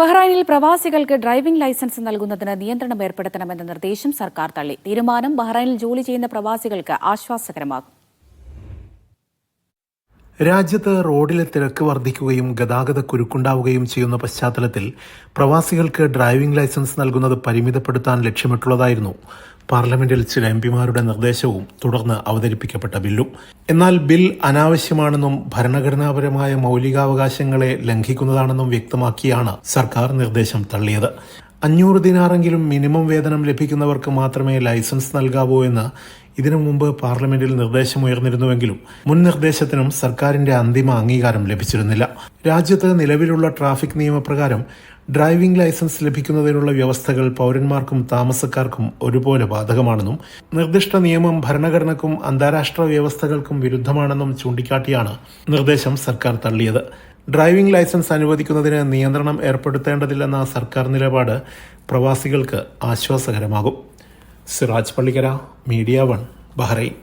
ബഹ്റൈനിൽ പ്രവാസികൾക്ക് driving licence നൽകുന്നതിന് നിയന്ത്രണം ഏർപ്പെടുത്തണമെന്ന നിർദ്ദേശം സർക്കാർ തള്ളി. തീരുമാനം ബഹ്റൈനിൽ ജോലി ചെയ്യുന്ന പ്രവാസികൾക്ക് ആശ്വാസകരമാകും. രാജ്യത്ത് റോഡിലെ തിരക്ക് വർദ്ധിക്കുകയും ഗതാഗത കുരുക്കുണ്ടാവുകയും ചെയ്യുന്ന പശ്ചാത്തലത്തിൽ പ്രവാസികൾക്ക് ഡ്രൈവിംഗ് ലൈസൻസ് നൽകുന്നത് പരിമിതപ്പെടുത്താൻ ലക്ഷ്യമിട്ടുള്ളതായിരുന്നു പാർലമെന്റിൽ ചില എംപിമാരുടെ നിർദ്ദേശവും തുടർന്ന് അവതരിപ്പിക്കപ്പെട്ട ബില്ലും. എന്നാൽ ബിൽ അനാവശ്യമാണെന്നും ഭരണഘടനാപരമായ മൗലികാവകാശങ്ങളെ ലംഘിക്കുന്നതാണെന്നും വ്യക്തമാക്കിയാണ് സർക്കാർ നിർദ്ദേശം തള്ളിയത്. അഞ്ഞൂറ് ദിനാറെങ്കിലും മിനിമം വേതനം ലഭിക്കുന്നവർക്ക് മാത്രമേ ലൈസൻസ് നൽകാവൂ എന്ന് ഇതിനു മുമ്പ് പാർലമെന്റിൽ നിർദ്ദേശമുയർന്നിരുന്നുവെങ്കിലും മുൻ നിർദ്ദേശത്തിനും സർക്കാരിന്റെ അന്തിമ അംഗീകാരം ലഭിച്ചിരുന്നില്ല. രാജ്യത്ത് നിലവിലുള്ള ട്രാഫിക് നിയമപ്രകാരം ഡ്രൈവിംഗ് ലൈസൻസ് ലഭിക്കുന്നതിനുള്ള വ്യവസ്ഥകൾ പൗരന്മാർക്കും താമസക്കാർക്കും ഒരുപോലെ ബാധകമാണെന്നും നിർദ്ദിഷ്ട നിയമം ഭരണഘടനക്കും അന്താരാഷ്ട്ര വ്യവസ്ഥകൾക്കും വിരുദ്ധമാണെന്നും ചൂണ്ടിക്കാട്ടിയാണ് നിർദ്ദേശം സർക്കാർ തള്ളിയത്. ഡ്രൈവിംഗ് ലൈസൻസ് അനുവദിക്കുന്നതിന് നിയന്ത്രണം ഏർപ്പെടുത്തേണ്ടതില്ലെന്ന സർക്കാർ നിലപാട് പ്രവാസികൾക്ക് ആശ്വാസകരമാകും. Siraj Pallikkara Media One Bahrain.